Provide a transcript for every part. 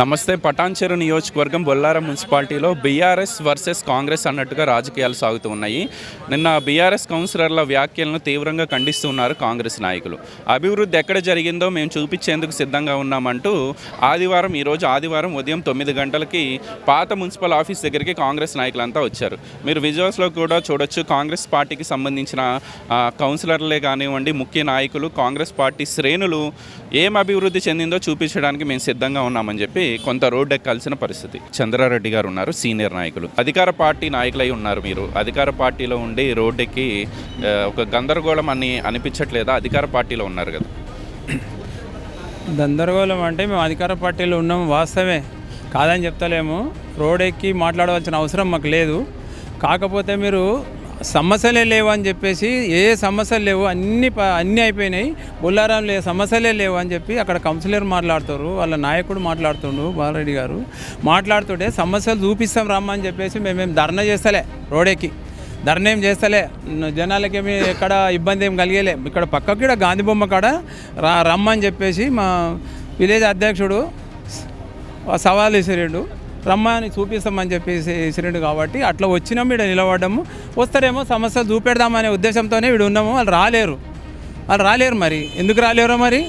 నమస్తే పటాన్చెరు నియోజకవర్గం బొల్లారం మున్సిపాలిటీలో బీఆర్ఎస్ వర్సెస్ కాంగ్రెస్ అన్నట్టుగా రాజకీయాలు సాగుతూ ఉన్నాయి. నిన్న బీఆర్ఎస్ కౌన్సిలర్ల వ్యాఖ్యలను తీవ్రంగా ఖండిస్తున్నారు కాంగ్రెస్ నాయకులు. అభివృద్ధి ఎక్కడ జరిగిందో మేము చూపించేందుకు సిద్ధంగా ఉన్నామంటూ ఆదివారం ఈరోజు ఆదివారం ఉదయం తొమ్మిది గంటలకి పాత మున్సిపల్ ఆఫీస్ దగ్గరికి కాంగ్రెస్ నాయకులంతా వచ్చారు. మీరు విజువల్స్లో కూడా చూడొచ్చు కాంగ్రెస్ పార్టీకి సంబంధించిన కౌన్సిలర్లే కానివ్వండి ముఖ్య నాయకులు కాంగ్రెస్ పార్టీ శ్రేణులు ఏం అభివృద్ధి చెందిందో చూపించడానికి మేము సిద్ధంగా ఉన్నామని చెప్పి కొంత రోడ్డు ఎక్కాల్సిన పరిస్థితి. చంద్రారెడ్డి గారు ఉన్నారు సీనియర్ నాయకులు. అధికార పార్టీ నాయకులై ఉన్నారు మీరు. అధికార పార్టీలో ఉండి రోడ్డు ఎక్కి ఒక గందరగోళం అని అనిపించట్లేదా? అధికార పార్టీలో ఉన్నారు కదా. గందరగోళం అంటే మేము అధికార పార్టీలో ఉన్నాం వాస్తవమే. కాదని చెప్తలేము. రోడ్ ఎక్కి మాట్లాడవలసిన అవసరం మాకు లేదు. కాకపోతే మీరు సమస్యలే లేవు అని చెప్పేసి ఏ సమస్యలు లేవు అన్ని ప- అన్నీ అయిపోయినాయి. బొల్లారంలో ఏ సమస్యలే లేవు అని చెప్పి అక్కడ కౌన్సిలర్ మాట్లాడుతారు వాళ్ళ నాయకుడు మాట్లాడుతుండు బాలరెడ్డి గారు. మాట్లాడుతుంటే సమస్యలు చూపిస్తాం రమ్మని చెప్పేసి మేమేం ధర్నా చేస్తలే రోడ్ ధర్నా ఏం చేస్తలే. జనాలకేమి ఎక్కడ ఇబ్బంది ఏం కలిగేలే. ఇక్కడ పక్కకి కూడా గాంధీ బొమ్మ కాడ రా రమ్మని చెప్పేసి మా విలేజ్ అధ్యక్షుడు సవాల్ ఇసిరిండు రమ్మని చూపిస్తామని చెప్పేసి ఇసిరిండు కాబట్టి అట్లా వచ్చినాం ఇక్కడ నిలబడ్డాము. వస్తారేమో సమస్యలు చూపెడదామనే ఉద్దేశంతోనే వీడు ఉన్నాము వాళ్ళు రాలేరు. వాళ్ళు రాలేరు మరి. ఎందుకు రాలేరో మరి?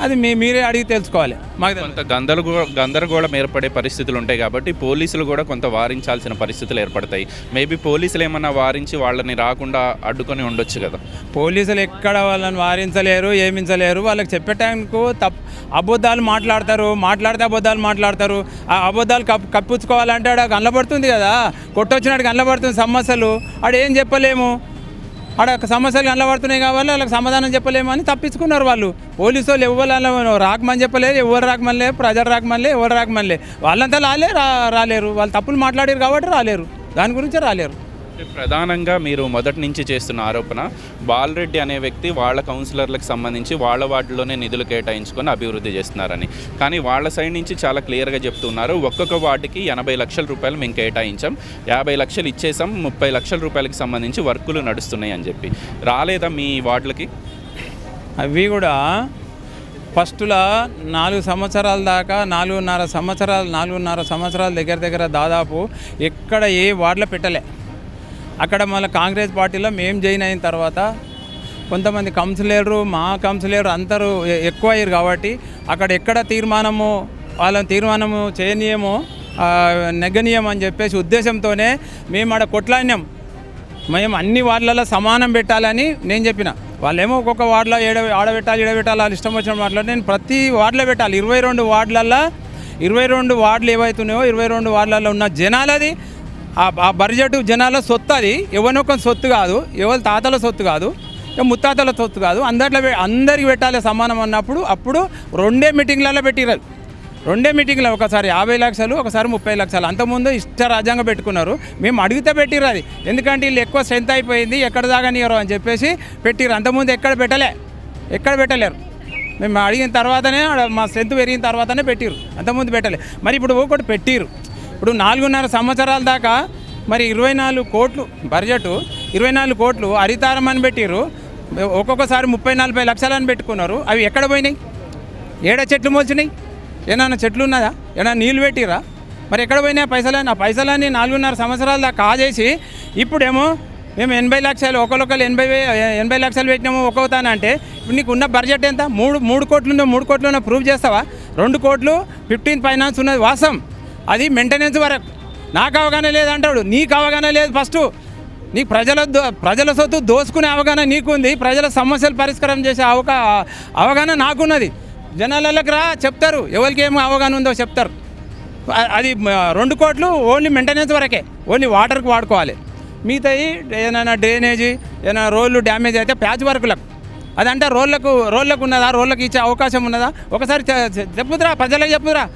అది మీ మీరే అడిగి తెలుసుకోవాలి. మాకు. కొంత గందరగో గందరగోళం ఏర్పడే పరిస్థితులు ఉంటాయి కాబట్టి పోలీసులు కూడా కొంత వారించాల్సిన పరిస్థితులు ఏర్పడతాయి. మేబీ పోలీసులు ఏమన్నా వారించి వాళ్ళని రాకుండా అడ్డుకొని ఉండొచ్చు కదా. పోలీసులు ఎక్కడ వాళ్ళని వారించలేరు ఏమించలేరు. వాళ్ళకి చెప్పటానికి తప్ అబద్ధాలు మాట్లాడతారు మాట్లాడితే అబద్ధాలు మాట్లాడతారు. ఆ అబద్ధాలు కప్ కప్పించుకోవాలంటే ఆడ కనబడుతుంది కదా. కొట్టొచ్చినట్టు కనబడుతుంది సమస్యలు. ఆడ ఏం చెప్పలేము. ఆడ సమస్యలు కనబడుతున్నాయి కాబట్టి వాళ్ళకి సమాధానం చెప్పలేమని తప్పించుకున్నారు వాళ్ళు. పోలీసు వాళ్ళు ఎవరు రాకమని చెప్పలేరు ఎవరు రాకమనిలే ప్రజలు రాకమనిలే ఎవరు రాకమనిలే వాళ్ళంతా రాలే రా రాలేరు. వాళ్ళు తప్పులు మాట్లాడారు కాబట్టి రాలేరు. దాని గురించి రాలేరు. ప్రధానంగా మీరు మొదటి నుంచి చేస్తున్న ఆరోపణ బాలరెడ్డి అనే వ్యక్తి వాళ్ళ కౌన్సిలర్లకు సంబంధించి వాళ్ళ వార్డులోనే నిధులు కేటాయించుకొని అభివృద్ధి చేస్తున్నారని. కానీ వాళ్ళ సైడ్ నుంచి చాలా క్లియర్గా చెప్తున్నారు ఒక్కొక్క వార్డుకి ఎనభై లక్షల రూపాయలు మేము కేటాయించాం యాభై లక్షలు ఇచ్చేసాం ముప్పై లక్షల రూపాయలకి సంబంధించి వర్కులు నడుస్తున్నాయి అని చెప్పి. రాలేదా మీ వార్డులకి? అవి కూడా ఫస్ట్లో నాలుగు సంవత్సరాల దాకా నాలుగున్నర సంవత్సరాలు నాలుగున్నర సంవత్సరాల దగ్గర దగ్గర దాదాపు ఎక్కడ ఏ వార్డులో పెట్టలే. అక్కడ మళ్ళీ కాంగ్రెస్ పార్టీలో మేము జాయిన్ అయిన తర్వాత కొంతమంది కౌన్సిలర్లు మా కౌన్సిలర్ అందరూ ఎక్కువ అయ్యారు కాబట్టి అక్కడ ఎక్కడ తీర్మానము వాళ్ళని తీర్మానము చేయనీయమో ఆ, నెగ్గనీయం అని చెప్పేసి ఉద్దేశంతోనే మేము ఆడ కొట్లాడినాం. మేము అన్ని వార్డులలో సమానం పెట్టాలని నేను చెప్పిన. వాళ్ళేమో ఒక్కొక్క వార్డులో ఏడ ఆడబెట్టాలి ఏడబెట్టాలి వాళ్ళు ఇష్టం వచ్చిన వాటిలో నేను ప్రతి వార్డులో పెట్టాలి. ఇరవై రెండు వార్డులలో ఇరవై రెండు వార్డులు ఏవైతున్నాయో ఇరవై రెండు వార్డులలో ఉన్న జనాలది ఆ- బడ్జెట్ జనాల సొత్తు అది ఎవరినొక సొత్తు కాదు. ఎవరి తాతల సొత్తు కాదు. ముత్తాతల సొత్తు కాదు. అందరిలో అందరికి పెట్టాలి సమానం అన్నప్పుడు అప్పుడు రెండే మీటింగ్లలో పెట్టిరారు. రెండే మీటింగ్లో ఒకసారి యాభై లక్షలు ఒకసారి ముప్పై లక్షలు. అంతకుముందు ఇష్ట రాజ్యాంగం పెట్టుకున్నారు. మేము అడిగితే పెట్టిర్రు అది. ఎందుకంటే వీళ్ళు ఎక్కువ స్ట్రెంత్ అయిపోయింది ఎక్కడ దాగనియరు అని చెప్పేసి పెట్టిరు అంతకుముందు ఎక్కడ పెట్టలే. ఎక్కడ పెట్టలేరు. మేము అడిగిన తర్వాతనే మా స్ట్రెంత్ పెరిగిన తర్వాతనే పెట్టిరు అంతకుముందు పెట్టలే. మరి ఇప్పుడు ఒకటి పెట్టిరు ఇప్పుడు నాలుగున్నర సంవత్సరాల దాకా మరి ఇరవై నాలుగు కోట్లు బడ్జెట్ ఇరవై నాలుగు కోట్లు హరితారం అని పెట్టిరు ఒక్కొక్కసారి ముప్పై నలభై లక్షలని పెట్టుకున్నారు. అవి ఎక్కడ పోయినాయి? ఏడ చెట్లు మోల్చినాయి? ఏమైనా చెట్లు ఉన్నదా? ఏమైనా నీళ్ళు పెట్టిరా మరి ఎక్కడ పోయినాయి పైసలని ఆ పైసలన్నీ నాలుగున్నర సంవత్సరాల దాకా కాజేసి ఇప్పుడేమో మేము ఎనభై లక్షలు ఒకరొకరు ఎనభై ఎనభై లక్షలు పెట్టినాము ఒక్కొక్కతానంటే ఇప్పుడు నీకు ఉన్న బడ్జెట్ ఎంత? మూడు మూడు కోట్లు మూడు కోట్లు ఉన్న ప్రూవ్ చేస్తావా? రెండు కోట్లు ఫిఫ్టీన్ ఫైనాన్స్ ఉన్నది వాసం అది మెయింటెనెన్స్ వరకు. నాకు అవగాహన లేదంటాడు నీకు అవగాహన లేదు. ఫస్ట్ నీకు ప్రజల ప్రజల సొత్తు దోసుకునే అవగాహన నీకుంది. ప్రజల సమస్యలు పరిష్కారం చేసే అవకా అవగాహన నాకున్నది. జనాలకి రా చెప్తారు. ఎవరికి ఏం అవగాహన ఉందో చెప్తారు. అది రెండు కోట్లు ఓన్లీ మెయింటెనెన్స్ వరకే. ఓన్లీ వాటర్కి వాడుకోవాలి. మిగతాయి ఏదైనా డ్రైనేజీ ఏదైనా రోళ్ళు డ్యామేజ్ అయితే ప్యాచ్ వర్కులకు అదంటే రోళ్ళకు రోళ్ళకు ఉన్నదా? రోళ్ళకి ఇచ్చే అవకాశం ఉన్నదా? ఒకసారి చె- చెప్పుదురా ప్రజలకు చెప్పుదురా.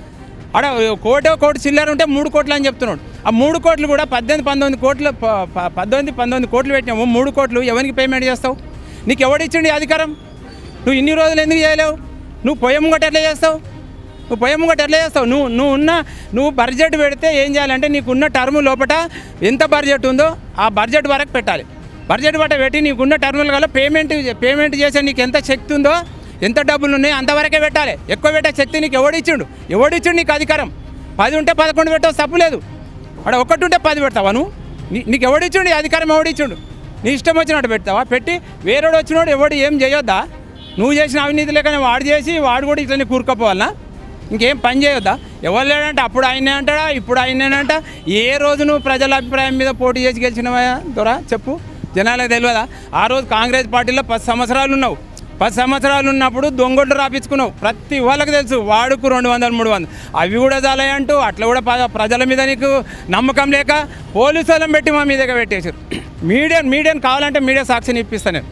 ఆడ కోటో కోటి చిల్లర ఉంటే మూడు కోట్లు అని చెప్తున్నాడు. ఆ మూడు కోట్లు కూడా పద్దెనిమిది పంతొమ్మిది కోట్లు ప- పద్దెనిమిది పంతొమ్మిది కోట్లు పెట్టినాము మూడు కోట్లు ఎవరికి పేమెంట్ చేస్తావు? నీకు ఎవడిచ్చిండి అధికారం? నువ్వు ఇన్ని రోజులు ఎందుకు చేయలేవు? నువ్వు పొయ్యం గట్ట ఎట్లా చేస్తావు? నువ్వు పొయ్యం గట్ట ఎట్లా చేస్తావు? నువ్వు నువ్వు ఉన్న నువ్వు బడ్జెట్ పెడితే ఏం చేయాలంటే నీకున్న టర్మ్ లోపల ఎంత బడ్జెట్ ఉందో ఆ బడ్జెట్ వరకు పెట్టాలి. బడ్జెట్ బట్ట పెట్టి నీకున్న టర్ములు గల పేమెంట్ పేమెంట్ చేసే నీకు ఎంత శక్తి ఉందో ఎంత డబ్బులు ఉన్నాయి అంతవరకే పెట్టాలి. ఎక్కువ పెట్టే శక్తి నీకు ఎవడిచ్చిండు ఎవడిచ్చిండు నీకు అధికారం? పది ఉంటే పదకొండు పెట్టవచ్చు తప్పు లేదు. అక్కడ ఒకటి ఉంటే పది పెడతావా నువ్వు? నీ- నీకు ఎవడిచ్చిండు ఈ అధికారం ఎవడిచ్చిండు నీ ఇష్టం వచ్చినట్టు పెడతావా? పెట్టి వేరేవాడు వచ్చినోడు ఎవడు ఏం చేయొద్దా? నువ్వు చేసిన అవినీతి లేకనే వాడు చేసి వాడు కూడా ఇట్లనే కూరుకపోవాలనా ఇంకేం పని చేయొద్దా? ఎవరు లేడంటే అప్పుడు ఆయనే అంటాడా? ఇప్పుడు ఆయనేనంట ఏ రోజు నువ్వు ప్రజల అభిప్రాయం మీద పోటీ చేసి గెలిచినవా దొరా చెప్పు. జనాలకు తెలియదా? ఆ రోజు కాంగ్రెస్ పార్టీలో పది సంవత్సరాలు ఉన్నావు. పది సంవత్సరాలు ఉన్నప్పుడు దొంగొడ్లు రాపించుకున్నావు. ప్రతి వాళ్ళకి తెలుసు వాడుకు రెండు వందలు మూడు వందలు. అవి కూడా చాలంటూ అట్లా కూడా ప్రజల మీద నీకు నమ్మకం లేక పోలీసు వాళ్ళని పెట్టి మా మీదగా పెట్టేశారు. మీడియా మీడియాని కావాలంటే మీడియా సాక్షిని ఇప్పిస్తాను నేను.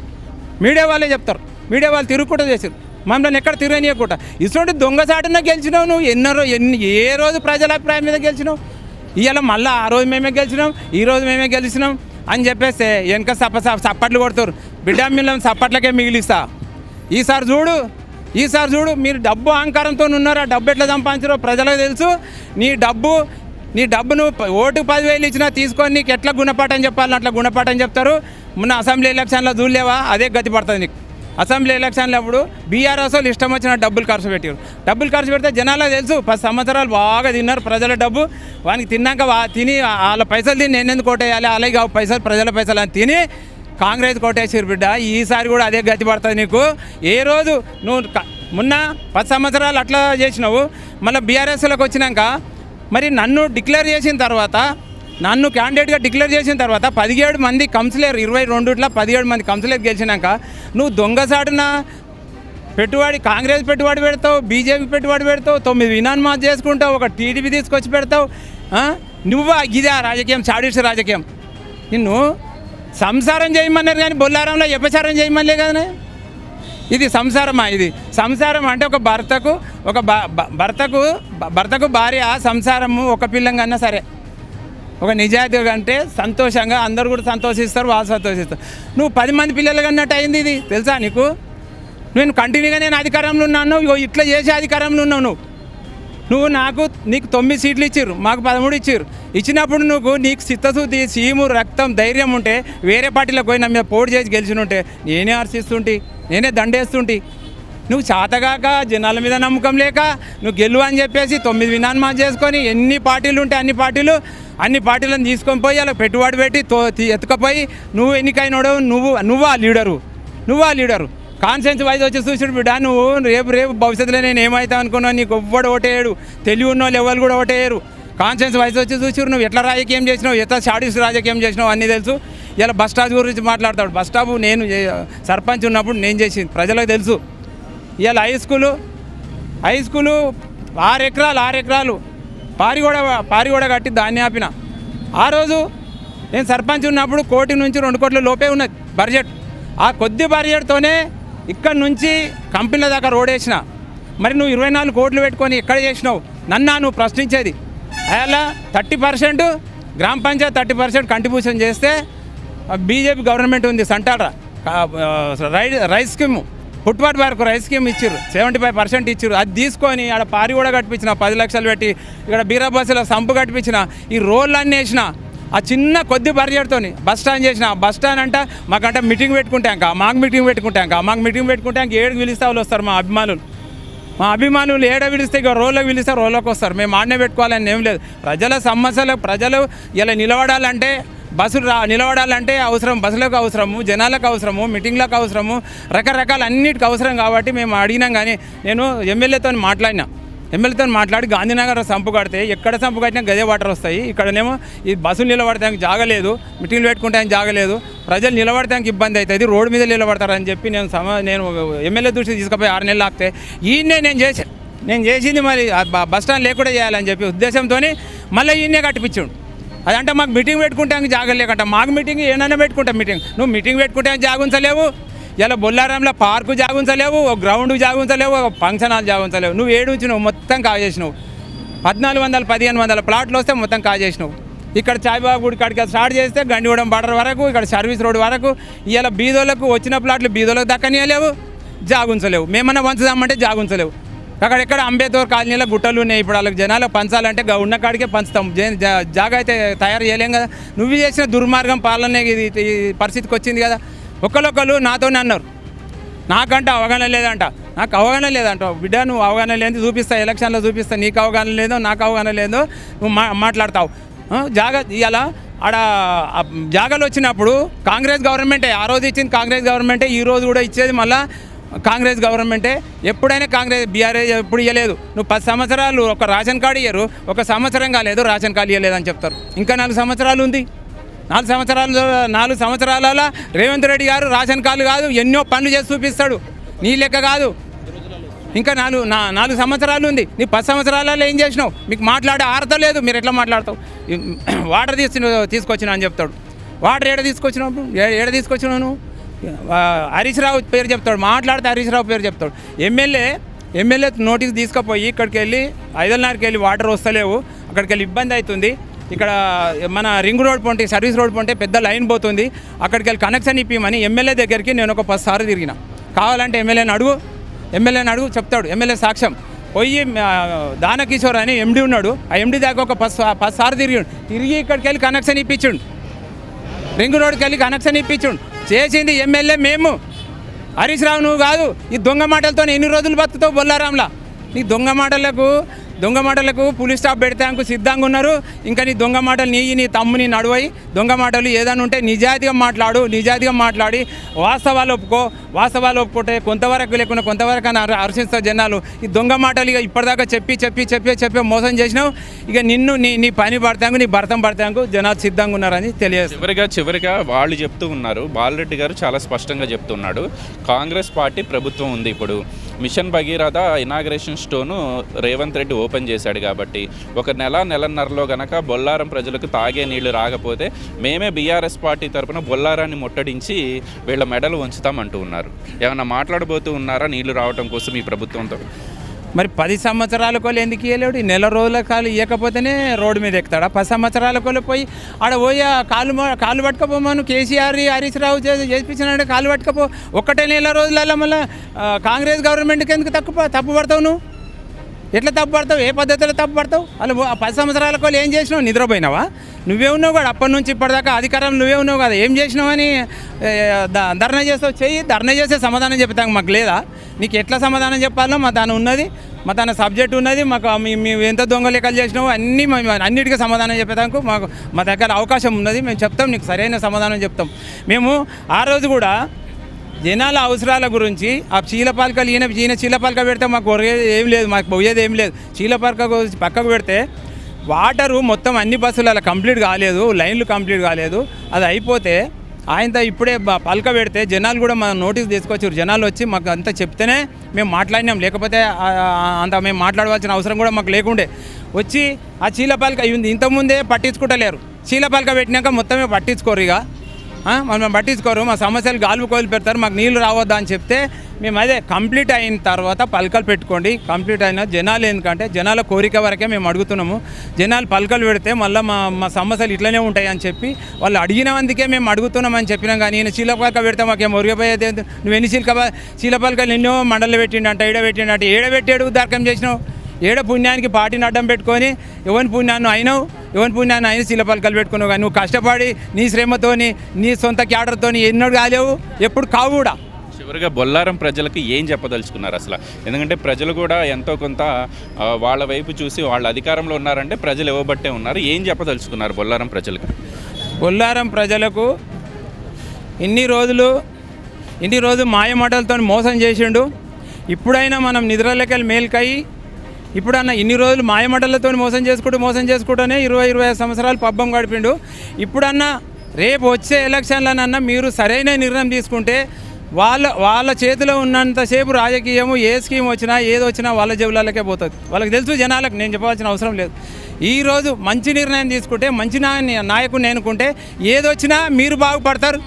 మీడియా వాళ్ళే చెప్తారు. మీడియా వాళ్ళు తిరుగుకుంటూ చేశారు. మమ్మల్ని ఎక్కడ తిరగనీయకుండా. ఇటువంటి దొంగసాటున గెలిచినావు నువ్వు? ఎన్నో ఎన్ని ఏ రోజు ప్రజల అభిప్రాయం మీద గెలిచినావు? ఇవాళ మళ్ళీ ఆ రోజు మేమే గెలిచినాం ఈ రోజు మేమే గెలిచినాం అని చెప్పేస్తే వెనక సప్ప సప్పట్లు కొడతారు. బిడ్డ మిల్లం సప్పట్లకే మిగిలిస్తా. ఈసారి చూడు ఈసారి చూడు మీరు డబ్బు అహంకారంతో ఉన్నారు ఆ డబ్బు ఎట్లా సంపాదించారో ప్రజలకు తెలుసు. నీ డబ్బు నీ డబ్బును ఓటు పదివేలు ఇచ్చినా తీసుకొని నీకు ఎట్లా గుణపాఠం చెప్పాలని అట్లా గుణపాఠం చెప్తారు. మొన్న అసెంబ్లీ ఎలక్షన్లో చూడలేవా? అదే గతి పడుతుంది నీకు. అసెంబ్లీ ఎలక్షన్లు అప్పుడు బీఆర్ఎస్ వాళ్ళు ఇష్టం వచ్చిన డబ్బులు ఖర్చు పెట్టారు. డబ్బులు ఖర్చు పెడితే జనాలకు తెలుసు పది సంవత్సరాలు బాగా తిన్నారు ప్రజల డబ్బు. వానికి తిన్నాక వా తిని వాళ్ళ పైసలు తిని నేను ఎందుకు కొట్టేయాలి అలాగే పైసలు ప్రజల పైసలు అని తిని కాంగ్రెస్ కోటేశ్వరి బిడ్డ ఈసారి కూడా అదే గతి పడుతుంది నీకు. ఏ రోజు నువ్వు మొన్న పది సంవత్సరాలు అట్లా చేసినావు మళ్ళీ బీఆర్ఎస్లోకి వచ్చినాక మరి నన్ను డిక్లేర్ చేసిన తర్వాత నన్ను క్యాండిడేట్గా డిక్లేర్ చేసిన తర్వాత పదిహేడు మంది కౌన్సిలర్ ఇరవై రెండుట్ల పదిహేడు మంది కౌన్సిలర్ గెలిచినాక నువ్వు దొంగసాటున పెట్టుబడి కాంగ్రెస్ పెట్టుబడి పెడతావు బీజేపీ పెట్టుబడి పెడతావు తొమ్మిది వినాన్ మాస్ చేసుకుంటావు ఒక టీడీపీ తీసుకొచ్చి పెడతావు నువ్వు నువ్వా? ఇదే రాజకీయం చాడిస్ రాజకీయం. నిన్ను సంసారం చేయమన్నారు కానీ బొల్లారంలో వ్యపచారం చేయమనిలే కదనే? ఇది సంసారమా ఇది? సంసారం అంటే ఒక భర్తకు ఒక భ- భర్తకు భర్తకు భార్య సంసారము ఒక పిల్లం కన్నా సరే. ఒక నిజాయితీ కంటే సంతోషంగా అందరూ కూడా సంతోషిస్తారు వాళ్ళు సంతోషిస్తారు. నువ్వు పది మంది పిల్లలు కన్నట్టు అయింది ఇది తెలుసా నీకు? నేను కంటిన్యూగా నేను అధికారంలో ఉన్నాను ఇగో ఇట్లా చేసే అధికారంలో ఉన్నావు నువ్వు. నువ్వు నాకు నీకు తొమ్మిది సీట్లు ఇచ్చిర్రు మాకు పదమూడు ఇచ్చిర్రు. ఇచ్చినప్పుడు నువ్వు నీకు చిత్తశుద్ధి సీము రక్తం ధైర్యం ఉంటే వేరే పార్టీలకు పోయి నా మీద పోటీ చేసి గెలిచిన ఉంటే నేనే హర్షిస్తుంటి నేనే దండేస్తుంటి. నువ్వు చేతగాక జనాల మీద నమ్మకం లేక నువ్వు గెలువు అని చెప్పేసి తొమ్మిది వినాన్మా చేసుకొని ఎన్ని పార్టీలు ఉంటే అన్ని పార్టీలు అన్ని పార్టీలను తీసుకొని పోయి అలా పెట్టుబడి పెట్టి తో ఎత్తుకపోయి నువ్వు ఎన్నికైనడు నువ్వు నువ్వు ఆ లీడరు నువ్వు ఆ లీడరు. కాన్సెన్స్ వైజ్ వచ్చి చూసాడు బిడ్డ నువ్వు రేపు రేపు భవిష్యత్తులో నేను ఏమవుతా అనుకున్నావు? నీకు ఎవ్వడు ఓటేయడు. తెలివి ఉన్న వాళ్ళు ఎవరు కూడా ఓటేయరు. కాన్సెన్స్ వైజ్ వచ్చి చూసారు నువ్వు ఎట్లా రాజకీయం చేసినావు? ఎట్లా షాడీస్ రాజకీయం చేసినావు? అన్నీ తెలుసు. ఇలా బస్ స్టాప్ గురించి మాట్లాడతాడు. బస్ స్టాప్ నేను సర్పంచ్ ఉన్నప్పుడు నేను చేసింది. ప్రజలకు తెలుసు. ఇవాళ హై స్కూలు హై స్కూలు ఆరు ఎకరాలు ఆరు ఎకరాలు పారిగూడ పారిగూడ కట్టి దాన్ని ఆపిన. ఆ రోజు నేను సర్పంచ్ ఉన్నప్పుడు కోటి నుంచి రెండు కోట్ల లోపే ఉన్నది బడ్జెట్. ఆ కొద్ది బడ్జెట్తోనే ఇక్కడ నుంచి కంపెనీల దాకా రోడ్ వేసిన. మరి నువ్వు ఇరవై నాలుగు కోట్లు పెట్టుకొని ఎక్కడ చేసినావు? నన్నా నువ్వు ప్రశ్నించేది. అలా థర్టీ పర్సెంట్ గ్రామ పంచాయత్ థర్టీ పర్సెంట్ కంట్రిబ్యూషన్ చేస్తే బీజేపీ గవర్నమెంట్ ఉంది సంటారా రై రైస్ స్కీమ్ ఫుట్పాత్ వరకు రైస్ స్కీమ్ ఇచ్చారు సెవెంటీ ఫైవ్ పర్సెంట్ ఇచ్చారు అది తీసుకొని ఆడ పారి కూడా కట్టించిన పది లక్షలు పెట్టి ఇక్కడ బీరాబాసీలో సంపు కట్టించిన ఈ రోళ్ళన్నీ వేసిన. ఆ చిన్న కొద్ది బడ్జెట్తోని బస్ స్టాండ్ చేసిన బస్ స్టాండ్ అంట మాకంటే మీటింగ్ పెట్టుకుంటాంక మాకు మీటింగ్ పెట్టుకుంటాంక మాకు మీటింగ్ పెట్టుకుంటాం ఏడు పిలిస్తే వాళ్ళు వస్తారు మా అభిమానులు. మా అభిమానులు ఏడ పిలిస్తే ఇక రోడ్లోకి పిలిస్తే రోడ్లోకి వస్తారు. మేము ఆడనే పెట్టుకోవాలని ఏం లేదు. ప్రజల సమస్యలు ప్రజలు ఇలా నిలబడాలంటే బస్సులు రా నిలబడాలంటే అవసరం బస్సులకు అవసరము జనాలకు అవసరము మీటింగ్లకు అవసరము రకరకాల అన్నిటికి అవసరం కాబట్టి మేము అడిగినాం కానీ నేను ఎమ్మెల్యేతో మాట్లాడినా. ఎమ్మెల్యేతో మాట్లాడి గాంధీనగర్ సంపు కడితే ఎక్కడ సంపు కట్టినా గదే వాటర్ వస్తాయి. ఇక్కడనేమో ఈ బస్సులు నిలబడటానికి జాగలేదు మీటింగ్లు పెట్టుకుంటానికి జాగలేదు ప్రజలు నిలబడటానికి ఇబ్బంది అవుతుంది రోడ్డు మీద నిలబడతారని చెప్పి నేను సమ నేను ఎమ్మెల్యే దృష్టి తీసుకుపోయి ఆరు నెలలు ఆపితే ఈయన్నే నేను చేశాను నేను చేసింది మరి బ- బస్ స్టాండ్ లేకుండా చేయాలని చెప్పి ఉద్దేశంతో మళ్ళీ ఈయన్నే కట్టిపించాడు అదంటే మాకు మీటింగ్ పెట్టుకుంటానికి జాగలేకంట మాకు మీటింగ్ ఏమైనా పెట్టుకుంటాం మీటింగ్. నువ్వు మీటింగ్ పెట్టుకుంటానికి జాగుంచలేవు ఇలా బొల్లారంలో పార్కు జాగుంచలేవు ఒక గ్రౌండ్ జాగుంచలేవు ఒక ఫంక్షన్ హాల్ జాగుంచలేవు. నువ్వు ఏడు నువ్వు మొత్తం కాజేసినావు పద్నాలుగు వందల పదిహేను వందల ప్లాట్లు వస్తే మొత్తం కాజేసినావు ఇక్కడ చాయిబాబు గుడి కాడికి స్టార్ట్ చేస్తే గండిగూడెం బార్డర్ వరకు ఇక్కడ సర్వీస్ రోడ్ వరకు ఇలా బీదోలకు వచ్చిన ప్లాట్లు బీదోలకు దక్కనియలేవు జాగుంచలేవు. మేమన్నా వంచుదామంటే జాగుంచలేవు. అక్కడెక్కడ అంబేద్కర్ కాలనీలో గుట్టలు ఉన్నాయి ఇప్పుడు వాళ్ళకి జనాలు పంచాలంటే ఉన్న కాడికే పంచుతాం. జా- జాగా అయితే తయారు చేయలేం కదా. నువ్వు చేసిన దుర్మార్గం పాలనే ఇది ఈ పరిస్థితికి వచ్చింది కదా. ఒకళ్ళొకళ్ళు నాతోనే అన్నారు. నాకంటే అవగాహన లేదంట. నాకు అవగాహన లేదంట. బిడ్డ నువ్వు అవగాహన లేదు చూపిస్తా ఎలక్షన్లో చూపిస్తా నీకు అవగాహన లేదో నాకు అవగాహన లేదో నువ్వు మా మాట్లాడతావు. జాగ ఇలా ఆడ జాగాలు వచ్చినప్పుడు కాంగ్రెస్ గవర్నమెంటే ఆ రోజు ఇచ్చింది కాంగ్రెస్ గవర్నమెంటే ఈ రోజు కూడా ఇచ్చేది మళ్ళా కాంగ్రెస్ గవర్నమెంటే. ఎప్పుడైనా కాంగ్రెస్ బీఆర్ఎస్ ఎప్పుడు ఇవ్వలేదు నువ్వు పది సంవత్సరాలు ఒక రేషన్ కార్డు ఇయ్యరు ఒక సంవత్సరం కాలేదు రేషన్ కార్డు ఇవ్వలేదు అని చెప్తారు. ఇంకా నాలుగు సంవత్సరాలు ఉంది. నాలుగు సంవత్సరాలు నాలుగు సంవత్సరాల రేవంత్ రెడ్డి గారు రాషన్ కార్డు కాదు ఎన్నో పనులు చేసి చూపిస్తాడు. నీ లెక్క కాదు. ఇంకా నాలుగు నా నాలుగు సంవత్సరాలు ఉంది. నీ పది సంవత్సరాలలో ఏం చేసినావు? మీకు మాట్లాడే అర్థం లేదు. మీరు ఎట్లా మాట్లాడతావు? వాటర్ తీసి తీసుకొచ్చినా అని చెప్తాడు. వాటర్ ఏడ తీసుకొచ్చినప్పుడు ఎడ ఏడ తీసుకొచ్చినావు నువ్వు? హరీష్ రావు పేరు చెప్తాడు. మాట్లాడితే హరీష్ రావు పేరు చెప్తాడు. ఎమ్మెల్యే ఎమ్మెల్యే నోటీస్ తీసుకుపోయి ఇక్కడికి వెళ్ళి ఐదలనారికి వెళ్ళి వాటర్ వస్తలేవు. అక్కడికి వెళ్ళి ఇబ్బంది అవుతుంది. ఇక్కడ మన రింగ్ రోడ్ పొంటే సర్వీస్ రోడ్ పొంటే పెద్ద లైన్ పోతుంది. అక్కడికి వెళ్ళి కనెక్షన్ ఇప్పిమని ఎమ్మెల్యే దగ్గరికి నేను ఒక పది సార్లు తిరిగిన. కావాలంటే ఎమ్మెల్యేని అడుగు ఎమ్మెల్యేని అడుగు చెప్తాడు ఎమ్మెల్యే సాక్ష్యం. పోయి దానకిషోర్ అని ఎండి ఉన్నాడు. ఆ ఎండి దాకా ఒక పది సా- పది సార్లు తిరిగి తిరిగి ఇక్కడికి వెళ్ళి కనెక్షన్ ఇప్పించుండు. రింగ్ రోడ్కి వెళ్ళి కనెక్షన్ ఇప్పించుండు. చేసింది ఎమ్మెల్యే మేము. హరీష్ రావు నువ్వు కాదు ఈ దొంగ మాటలతో ఎన్ని రోజులు బతుకుతావు బొల్లారాంలా? నీ దొంగ మాటలకు దొంగ మాటలకు పులి స్టాప్ పెడతానికి సిద్ధంగా ఉన్నారు. ఇంకా నీ దొంగ మాటలు నీ నీ తమ్ముని నడువై. దొంగ మాటలు ఏదైనా ఉంటే నిజాయితీగా మాట్లాడు నిజాయితీగా మాట్లాడి. వాస్తవాలు ఒప్పుకో వాస్తవాలు ఒప్పుకుంటే కొంతవరకు లేకుండా కొంతవరకు అని హర్షిస్తారు జనాలు. ఈ దొంగ మాటలు ఇక ఇప్పటిదాకా చెప్పి చెప్పి చెప్పి చెప్పి మోసం చేసినావు. ఇక నిన్ను నీ నీ పని పడతాకు నీ భర్తం పడతాకు జనాలు సిద్ధంగా ఉన్నారని తెలియదు చివరిగా చివరిగా వాళ్ళు చెప్తూ ఉన్నారు. బాలరెడ్డి గారు చాలా స్పష్టంగా చెప్తున్నాడు. కాంగ్రెస్ పార్టీ ప్రభుత్వం ఉంది ఇప్పుడు. Mission Bhagiratha inauguration stone Revanth Reddy open చేశాడు కాబట్టి ఒక నెల నెలన్నరలో గనక బొల్లారం ప్రజలకు తాగే నీళ్ళు రాకపోతే మేమే బీఆర్ఎస్ పార్టీ తరపున బొల్లారాన్ని ముట్టడించి వీళ్ళ మెడలు ఉంచుతామంటూ ఉన్నారు. ఏమైనా మాట్లాడబోతూ ఉన్నారా? నీళ్ళు రావటం కోసం ఈ ప్రభుత్వంతో. మరి పది సంవత్సరాల కోళ్ళు ఎందుకు ఇవ్వలేడు నెల రోజుల కాలు ఇవ్వకపోతేనే రోడ్డు మీద ఎక్కుతాడా. పది సంవత్సరాల కోళ్ళు పోయి ఆడ పోయి ఆ కాలు కాలు పట్టుకపోమాను కేసీఆర్ హరీష్ రావు చే- చేపించినాడు కాలు పట్టుకపో. ఒక్కటే నెల రోజులలో మళ్ళీ కాంగ్రెస్ గవర్నమెంట్కి ఎందుకు తక్కువ తప్పు పడతావు నువ్వు? ఎట్లా తప్పుపడతావు ఏ పద్ధతిలో తప్పుపడతావు వాళ్ళు అలా ఆ పది సంవత్సరాల కోళ్ళు ఏం చేసినావు? నిద్రపోయినావా? నువ్వే ఉన్నావు కూడా అప్పటి నుంచి ఇప్పటిదాకా అధికారం నువ్వే ఉన్నావు కదా ఏం చేసినావని ధర్నా చేస్తావు? చెయ్యి ధర్నా చేసే సమాధానం చెప్తాం. మాకు లేదా? నీకు ఎట్లా సమాధానం చెప్పాలో మా దాని ఉన్నది మా తన సబ్జెక్ట్ ఉన్నది మాకు మేము ఎంత దొంగ లెక్కలు చేసినావు అన్నీ అన్నిటికీ సమాధానం చెప్పేదానికి మాకు మా దగ్గర అవకాశం ఉన్నది. మేము చెప్తాం నీకు సరైన సమాధానం చెప్తాం. మేము ఆ రోజు కూడా జనాల అవసరాల గురించి ఆ చీలపాలకలు ఈయన ఈయన చీలపాలక పెడితే మాకు ఒరిగేది ఏం లేదు మాకు పోయేది ఏం లేదు. చీలపాలక పక్కకు పెడితే వాటరు మొత్తం అన్ని బస్సులు అలా కంప్లీట్ కాలేదు లైన్లు కంప్లీట్ కాలేదు. అది అయిపోతే ఆయనతో ఇప్పుడే పలక పెడితే జనాలు కూడా మన నోటీస్ తీసుకొచ్చారు. జనాలు వచ్చి మాకు అంతా చెప్తేనే మేము మాట్లాడినాం. లేకపోతే అంత మేము మాట్లాడవలసిన అవసరం కూడా మాకు లేకుండే. వచ్చి ఆ చీలపాలక ఇంతకుముందే పట్టించుకుంటలేరు. చీలపాలక పెట్టినాక మొత్తమే పట్టించుకోరు ఇక. మనం పట్టించుకోరు. మా సమస్యలు గాలి కోలు పెడతారు. మాకు నీళ్ళు రావద్దా అని చెప్తే మేము అదే కంప్లీట్ అయిన తర్వాత పలకలు పెట్టుకోండి. కంప్లీట్ అయిన జనాలు ఎందుకంటే జనాల కోరిక వరకే మేము అడుగుతున్నాము. జనాలు పలకలు పెడితే మళ్ళీ మా మా సమస్యలు ఇట్లనే ఉంటాయి అని చెప్పి వాళ్ళు అడిగినందుకే మేము అడుగుతున్నామని చెప్పినాం. కానీ నేను చీలపలక పెడితే మాకేం ఒరిగిపోయేది నువ్వు ఎన్ని చీలక చీలపలకలు ఎన్నో మండలు పెట్టిండంట ఈడ పెట్టిండంట. ఏడ పెట్టి ఏడుగు దర్కం చేసినావు? ఏడ పుణ్యానికి పార్టీని అడ్డం పెట్టుకొని ఎవరి పుణ్యాన్ని అయినావు ఎవరి పుణ్యాన్ని అయిన శిలపలకలు పెట్టుకున్నావు కానీ నువ్వు కష్టపడి నీ శ్రమతోని నీ సొంత క్యాడర్తోని ఎన్నడూ కాలేవు? ఎప్పుడు కావు కూడా. చివరిగా బొల్లారం ప్రజలకు ఏం చెప్పదలుచుకున్నారు అసలు? ఎందుకంటే ప్రజలు కూడా ఎంతో కొంత వాళ్ళ వైపు చూసి వాళ్ళ అధికారంలో ఉన్నారంటే ప్రజలు ఇవ్వబట్టే ఉన్నారు. ఏం చెప్పదలుచుకున్నారు బొల్లారం ప్రజలకు? బొల్లారం ప్రజలకు ఇన్ని రోజులు ఇన్ని రోజులు మాయమాటలతో మోసం చేసిండు. ఇప్పుడైనా మనం నిద్రలకెళ్ళి ఇప్పుడన్నా ఇన్ని రోజులు మాయమటలతో మోసం చేసుకుంటూ మోసం చేసుకుంటూనే ఇరవై ఇరవై సంవత్సరాలు పబ్బం గడిపిండు. ఇప్పుడన్నా రేపు వచ్చే ఎలక్షన్లనన్నా మీరు సరైన నిర్ణయం తీసుకుంటే వాళ్ళ వాళ్ళ చేతిలో ఉన్నంతసేపు రాజకీయము ఏ స్కీమ్ వచ్చినా ఏది వచ్చినా వాళ్ళ జేబులకే పోతుంది. వాళ్ళకి తెలుసు జనాలకు నేను చెప్పాల్సిన అవసరం లేదు. ఈరోజు మంచి నిర్ణయం తీసుకుంటే మంచి నాయకుడిని ఎన్నుకుంటే ఏదొచ్చినా మీరు బాగుపడతారు.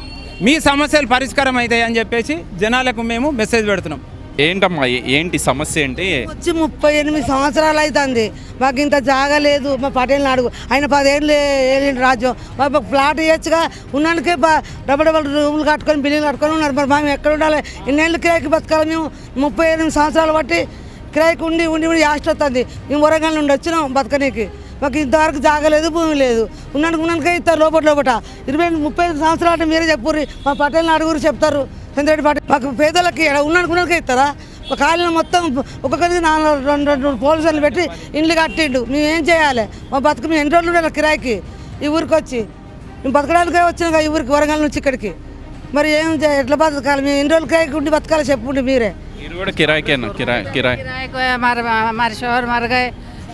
మీ సమస్యలు పరిష్కారం అవుతాయి అని చెప్పేసి జనాలకు మేము మెసేజ్ పెడుతున్నాం. ఏంటమ్మా ఏంటి సమస్య ఏంటి వచ్చి ముప్పై ఎనిమిది సంవత్సరాలు అవుతుంది మాకు ఇంత జాగా లేదు మా పటేళ్ళని అడుగు. ఆయన పదేళ్ళు ఏలిండు రాజ్యం మాకు ఫ్లాట్ ప్లాట్ ఇవ్వచ్చుగా ఉన్నానికే బా డబల్ డబల్ రూములు కట్టుకొని బిల్లులు కట్టుకొని ఉన్నారు. మరి మేము ఎక్కడ ఉండాలి? ఎన్నేళ్ళు కిరాయికి బతకాలి మేము. ముప్పై ఎనిమిది సంవత్సరాలు బట్టి కిరాయికి ఉండి ఉండి ఉండి యాస్ట్ వస్తుంది మేము వరంగల్ నుండి వచ్చినాం బతకనీకి. మాకు ఇంతవరకు జాగలేదు భూమి లేదు. ఉన్నానికి ఉన్నానికే ఇస్తారు లోపల లోపల. ఇరవై ముప్పై ఐదు సంవత్సరాలు మీరే చెప్పుర్రి. మా పటేళ్ళని అడుగురు చెప్తారు. చంద్రెడ్డి పార్టీ మాకు పేదలకి ఉన్ననుకున్నకే ఇస్తారా ఒక కాలనీ మొత్తం ఒక్కొక్కరికి నాలుగు రెండు రెండు పోలీసులు పెట్టి ఇండ్లు కట్టిండు మేము ఏం చేయాలి మా బతుకు మేము ఎన్ని రోజులు ఉండాలి కిరాయికి ఈ ఊరికి వచ్చి మేము బతకడానికే వచ్చినాం కదా ఈ ఊరికి వరంగల్ నుంచి ఇక్కడికి మరి ఏం చే- ఎట్లా బతకాలి మేము ఎన్ని రోజులు కిరాయికి ఉండి బతకాలి చెప్పుండి మీరే మీరు కూడా కిరాయికేనా కిరాయి కిరాయి किराए को है, हमारे हमारे शोहर मर गए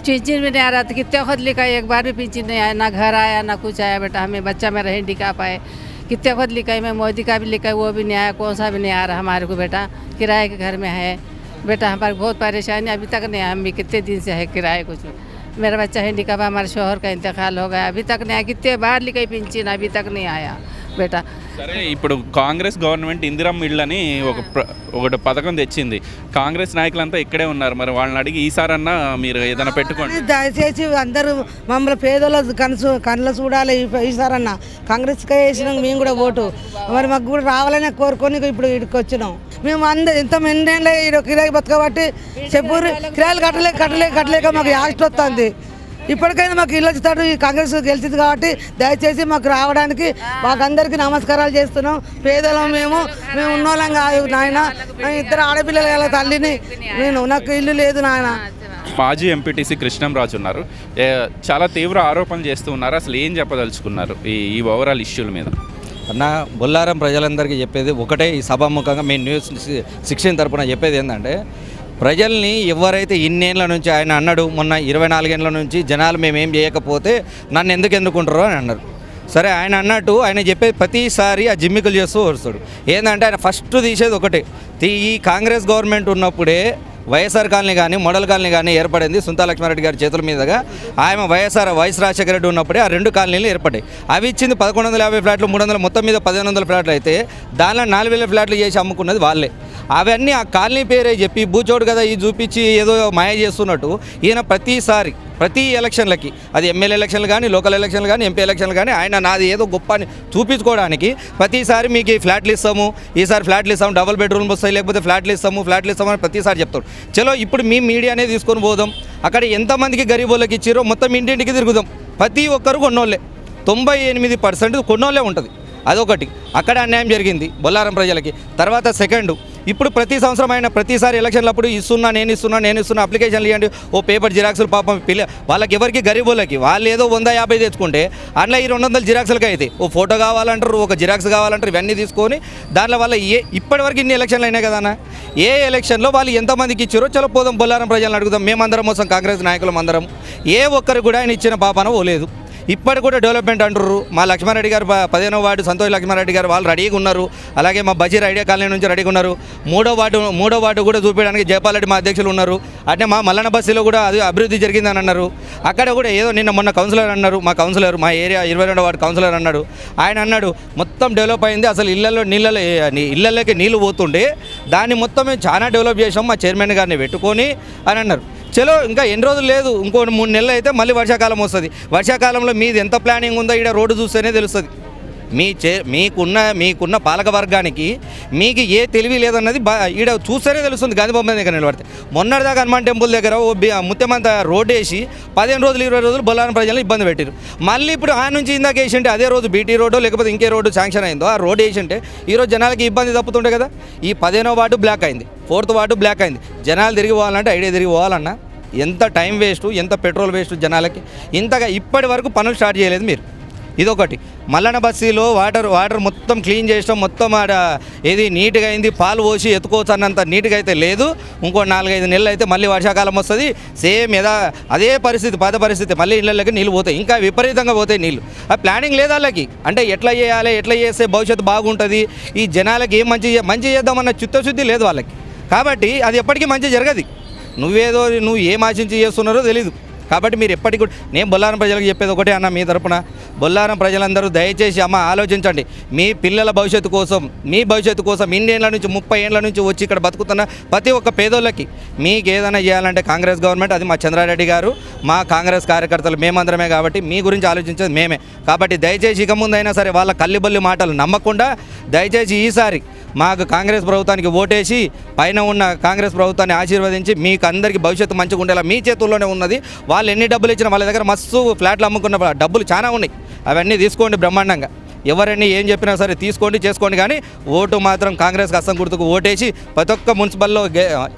पेंशन भी नहीं आ रहा था कितने खुद लिखा एक बार भी पेंशन नहीं आया ना घर आया ना कुछ आया बेटा हमें बच्चा मेरा हैंडीकैप आए कितने खुद लिखाई मैं मोदी का भी लिखा वो भी नहीं आया कौन सा भी नहीं आ रहा हमारे को बेटा? किराए के घर में है। बेटा, हमारे बहुत परेशानी अभी तक नहीं, हम भी कितने दिन से है किराए कुछ मेरा बच्चा है निकाबा हमारे शोहर का इंतकाल हो गया। अभी तक नहीं आया। कितने बार लिखाई पिंचिन, अभी तक नहीं आया। बेटा సరే ఇప్పుడు కాంగ్రెస్ గవర్నమెంట్ ఇందిరమ్మ ఇళ్ళని ఒక ప్ర- ఒకటి పథకం తెచ్చింది. కాంగ్రెస్ నాయకులంతా ఇక్కడే ఉన్నారు. మరి వాళ్ళని అడిగి ఈసారన్నా మీరు ఏదైనా పెట్టుకోండి. దయచేసి అందరూ మమ్మల్ని పేదల కనసు కళ్ళ చూడాలి ఈ- ఈసారన్న. కాంగ్రెస్కే వేసినాం మేము కూడా ఓటు. మరి మాకు కూడా రావాలనే కోరుకొని ఇప్పుడు ఇక్కడికి వచ్చినాం. మేము అందరు ఎంత ఈడ కిరాయి బతకబట్టి చెప్పు కిరాయిలు కట్టలేక కట్టలేక కట్టలేక మాకు యాస్ట్ వస్తుంది. ఇప్పటికైనా మాకు ఇల్లు వచ్చేటట్టు ఈ కాంగ్రెస్ గెలిచింది కాబట్టి దయచేసి మాకు రావడానికి మాకందరికీ నమస్కారాలు చేస్తున్నాం. పేదలం మేము మేము ఉన్నోళ్ళం కాదు నాయన. ఇద్దరు ఆడపిల్లలు గల తల్లిని నేను నాకు ఇల్లు లేదు నాయన. మాజీ ఎంపీటీసీ కృష్ణంరాజు ఉన్నారు. చాలా తీవ్ర ఆరోపణలు చేస్తూ ఉన్నారు. అసలు ఏం చెప్పదలుచుకున్నారు ఈ ఈ ఓవరాల్ ఇష్యూల మీద? అన్న బొల్లారం ప్రజలందరికీ చెప్పేది ఒకటే ఈ సభాముఖంగా మీ న్యూస్ శిక్షణ తరపున చెప్పేది ఏంటంటే ప్రజల్ని ఎవరైతే ఇన్నేళ్ళ నుంచి ఆయన అన్నాడు మొన్న ఇరవై నాలుగేళ్ళ నుంచి జనాలు మేమేం చేయకపోతే నన్ను ఎందుకు ఎందుకుంటారో అని అన్నారు. సరే ఆయన అన్నట్టు ఆయన చెప్పేది ప్రతిసారి ఆ జిమ్మికలు చేస్తూ వస్తాడు ఏంటంటే ఆయన ఫస్ట్ తీసేది ఒకటే. తీ- ఈ కాంగ్రెస్ గవర్నమెంట్ ఉన్నప్పుడే వైఎస్ఆర్ కాలనీ కానీ మోడల్ కాలనీ కానీ ఏర్పడింది సుంతా లక్ష్మారెడ్డి గారి చేతుల మీదుగా. ఆయన వైఎస్ఆర్ వైఎస్ రాజశేఖర రెడ్డి ఉన్నప్పుడే ఆ రెండు కాలనీలు ఏర్పడ్డాయి. అవి ఇచ్చింది పదకొండు వందల యాభై ఫ్లాట్లు మూడు వందల మొత్తం మీద పదిహేను వందల ఫ్లాట్లు అయితే దానిలో నాలుగు వేల ఫ్లాట్లు చేసి అమ్ముకున్నది వాళ్ళే. అవన్నీ ఆ కాలనీ పేరే చెప్పి బూచోడు కదా ఇది చూపించి ఏదో మాయ చేస్తున్నట్టు ఈయన ప్రతిసారి ప్రతి ఎలక్షన్లకి అది ఎమ్మెల్యే ఎలక్షన్లు కానీ లోకల్ ఎలక్షన్లు కానీ ఎంపీ ఎలక్షన్లు కానీ ఆయన నాది ఏదో గొప్ప అని చూపించుకోవడానికి ప్రతిసారి మీకు ఈ ఫ్లాట్లు ఇస్తాము ఈసారి ఫ్లాట్లు ఇస్తాము డబుల్ బెడ్రూమ్ వస్తాయి లేకపోతే ఫ్లాట్లు ఇస్తాము ఫ్లాట్లు ఇస్తాము అని ప్రతిసారి చెప్తాడు చలో ఇప్పుడు మీ మీడియానే తీసుకొని పోదాం. అక్కడ ఎంతమందికి గరీబులకు ఇచ్చారో మొత్తం ఇంటింటికి తిరుగుదాం. ప్రతి ఒక్కరు కొన్నోళ్ళే. తొంభై ఎనిమిది పర్సెంట్ కొన్నోళ్ళే ఉంటుంది. అదొకటి. అక్కడ అన్యాయం జరిగింది బొల్లారం ప్రజలకి. తర్వాత సెకండ్ ఇప్పుడు ప్రతి సంవత్సరం అయినా ప్రతిసారి ఎలక్షన్లప్పుడు ఇస్తున్నా నేను ఇస్తున్నా నేను ఇస్తున్నా అప్లికేషన్లు ఇవ్వండి ఓ పేపర్ జిరాక్సులు పాపం పిల్ల వాళ్ళకి ఎవరికి గరీబులకి వాళ్ళు ఏదో వంద యాభై తెచ్చుకుంటే అందులో ఈ రెండు వందల జిరాక్సులకి అయితే ఓ ఫోటో కావాలంటారు ఒక జిరాక్స్ కావాలంటారు ఇవన్నీ తీసుకొని దాంట్లో వల్ల ఏ ఇప్పటివరకు ఇన్ని ఎలక్షన్లు అయినాయి కదా ఏ ఎలక్షన్లో వాళ్ళు ఎంతమందికి ఇచ్చారో చలో పోదాం బొల్లారం ప్రజలను అడుగుదాం మేమందరం కోసం కాంగ్రెస్ నాయకులం అందరం. ఏ ఒక్కరు కూడా ఆయన ఇచ్చిన పాపన లేదు ఇప్పటి కూడా డెవలప్మెంట్ అంటుర్రు. మా లక్ష్మారెడ్డి గారు పదిహేనో వార్డు సంతోష్ లక్ష్మారెడ్డి గారు వాళ్ళు రెడీగా ఉన్నారు. అలాగే మా బజీర్ ఐడియా కాలనీ నుంచి రెడీగా ఉన్నారు. మూడో వార్డు మూడో వార్డు కూడా చూపించడానికి జయపాల్ మా అధ్యక్షులు ఉన్నారు. అంటే మా మల్లన బస్సులో కూడా అది అభివృద్ధి జరిగిందని అన్నారు. అక్కడ కూడా ఏదో నిన్న మొన్న కౌన్సిలర్ అన్నారు. మా కౌన్సిలర్ మా ఏరియా ఇరవై రెండో వార్డు కౌన్సిలర్ అన్నాడు. ఆయన అన్నాడు మొత్తం డెవలప్ అయింది. అసలు ఇళ్ళలో నీళ్ళలో ఇళ్ళలోకి నీళ్ళు పోతుండే. దాన్ని మొత్తం మేము చాలా డెవలప్ చేసాం మా చైర్మన్ గారిని పెట్టుకొని అని అన్నారు. చలో ఇంకా ఎన్ని రోజులు లేదు ఇంకో మూడు నెలలు అయితే మళ్ళీ వర్షాకాలం వస్తుంది. వర్షాకాలంలో మీది ఎంత ప్లానింగ్ ఉందో ఇక్కడ రోడ్డు చూస్తేనే తెలుస్తుంది. మీ చే మీకున్న మీకున్న పాలక వర్గానికి మీకు ఏ తెలివి లేదన్నది బా ఈడ చూస్తేనే తెలుస్తుంది గాంధీ బొమ్మ దగ్గర నిలబడితే. మొన్నటిదాకా హనుమాన్ టెంపుల్ దగ్గర ఓ ముత్యమంత రోడ్ వేసి పదిహేను రోజులు ఇరవై రోజులు బొల్లారం ప్రజలను ఇబ్బంది పెట్టారు. మళ్ళీ ఇప్పుడు ఆ నుంచి ఇందాక వేసింటే అదే రోజు బీటీ రోడ్డు లేకపోతే ఇంకే రోడ్డు శాంక్షన్ అయిందో ఆ రోడ్ వేసింటే ఈరోజు జనాలకి ఇబ్బంది తప్పుతుండే కదా. ఈ పదిహేనో వార్డు బ్లాక్ అయింది ఫోర్త్ వార్డు బ్లాక్ అయింది. జనాలు తిరిగి పోవాలంటే ఐడియా తిరిగి పోవాలన్నా ఎంత టైం వేస్ట్ ఎంత పెట్రోల్ వేస్ట్ జనాలకి. ఇంతగా ఇప్పటి వరకు పనులు స్టార్ట్ చేయలేదు మీరు. ఇదొకటి. మల్లన బస్సీలో వాటర్ వాటర్ మొత్తం క్లీన్ చేసాం మొత్తం ఆడ ఏది నీట్గా అయింది పాలు పోసి ఎత్తుకోవచ్చు అన్నంత నీట్గా అయితే లేదు. ఇంకో నాలుగైదు నెలలు అయితే మళ్ళీ వర్షాకాలం వస్తుంది. సేమ్ యథా అదే పరిస్థితి పాత పరిస్థితి. మళ్ళీ ఇళ్ళకి నీళ్ళు పోతాయి. ఇంకా విపరీతంగా పోతాయి నీళ్ళు. ఆ ప్లానింగ్ లేదు వాళ్ళకి. అంటే ఎట్లా చేయాలి ఎట్లా చేస్తే భవిష్యత్తు బాగుంటుంది? ఈ జనాలకి ఏం మంచి మంచి చేద్దామన్న చిత్తశుద్ధి లేదు వాళ్ళకి. కాబట్టి అది ఎప్పటికీ మంచి జరగదు. నువ్వేదో నువ్వు ఏం ఆశించి చేస్తున్నారో తెలీదు. కాబట్టి మీరు ఎప్పటికి కూడా నేను బొల్లారం ప్రజలకు చెప్పేది ఒకటే అన్న మీ తరపున. బొల్లారం ప్రజలందరూ దయచేసి అమ్మ ఆలోచించండి. మీ పిల్లల భవిష్యత్తు కోసం మీ భవిష్యత్తు కోసం ఇన్నేళ్ళ నుంచి ముప్పై ఏళ్ళ నుంచి వచ్చి ఇక్కడ బతుకుతున్న ప్రతి ఒక్క పేదోళ్ళకి మీకు ఏదైనా చేయాలంటే కాంగ్రెస్ గవర్నమెంట్ అది మా చంద్రారెడ్డి గారు మా కాంగ్రెస్ కార్యకర్తలు మేమందరమే కాబట్టి మీ గురించి ఆలోచించేది మేమే. కాబట్టి దయచేసి ఇక ముందైనా సరే వాళ్ళ కల్లిబల్లి మాటలు నమ్మకుండా దయచేసి ఈసారి మాకు కాంగ్రెస్ ప్రభుత్వానికి ఓటేసి పైన ఉన్న కాంగ్రెస్ ప్రభుత్వాన్ని ఆశీర్వదించి మీకు అందరికీ భవిష్యత్తు మంచిగా ఉండేలా మీ చేతుల్లోనే ఉన్నది. వాళ్ళు ఎన్ని డబ్బులు ఇచ్చినా వాళ్ళ దగ్గర మస్తు ఫ్లాట్లు అమ్ముకున్న డబ్బులు చాలా ఉన్నాయి. అవన్నీ తీసుకోండి బ్రహ్మాండంగా. ఎవరైనా ఏం చెప్పినా సరే తీసుకోండి చేసుకోండి. కానీ ఓటు మాత్రం కాంగ్రెస్ హస్తం గుర్తుకు ఓటేసి ప్రతి ఒక్క మున్సిపల్లో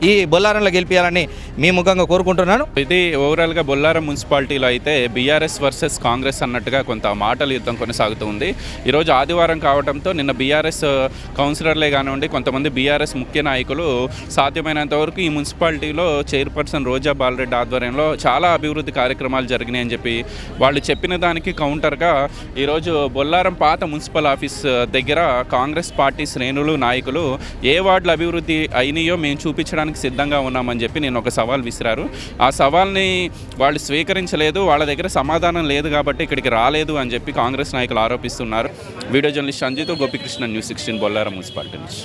ఈ బొల్లారంలో గెలిపించాలని మీ ముఖంగా కోరుకుంటున్నాను. ఇది ఓవరాల్గా బొల్లారం మున్సిపాలిటీలో అయితే బీఆర్ఎస్ వర్సెస్ కాంగ్రెస్ అన్నట్టుగా కొంత మాటల యుద్ధం కొనసాగుతుంది ఈరోజు ఆదివారం కావడంతో నిన్న బీఆర్ఎస్ కౌన్సిలర్లే కానివ్వండి కొంతమంది బీఆర్ఎస్ ముఖ్య నాయకులు సాధ్యమైనంత వరకు ఈ మున్సిపాలిటీలో చైర్పర్సన్ రోజా బాలరెడ్డి ఆధ్వర్యంలో చాలా అభివృద్ధి కార్యక్రమాలు జరిగినాయని చెప్పి వాళ్ళు చెప్పిన దానికి కౌంటర్గా ఈరోజు బొల్లారం పాత మున్సిపల్ ఆఫీస్ దగ్గర కాంగ్రెస్ పార్టీ శ్రేణులు నాయకులు ఏ వార్డులు అభివృద్ధి అయినాయో మేము చూపించడానికి సిద్ధంగా ఉన్నామని చెప్పి నేను ఒక సవాల్ విసిరారు. ఆ సవాల్ని వాళ్ళు స్వీకరించలేదు వాళ్ళ దగ్గర సమాధానం లేదు కాబట్టి ఇక్కడికి రాలేదు అని చెప్పి కాంగ్రెస్ నాయకులు ఆరోపిస్తున్నారు. Video journalist సంజయ్తో Gopikrishna news sixteen Bollaram municipality నుంచి.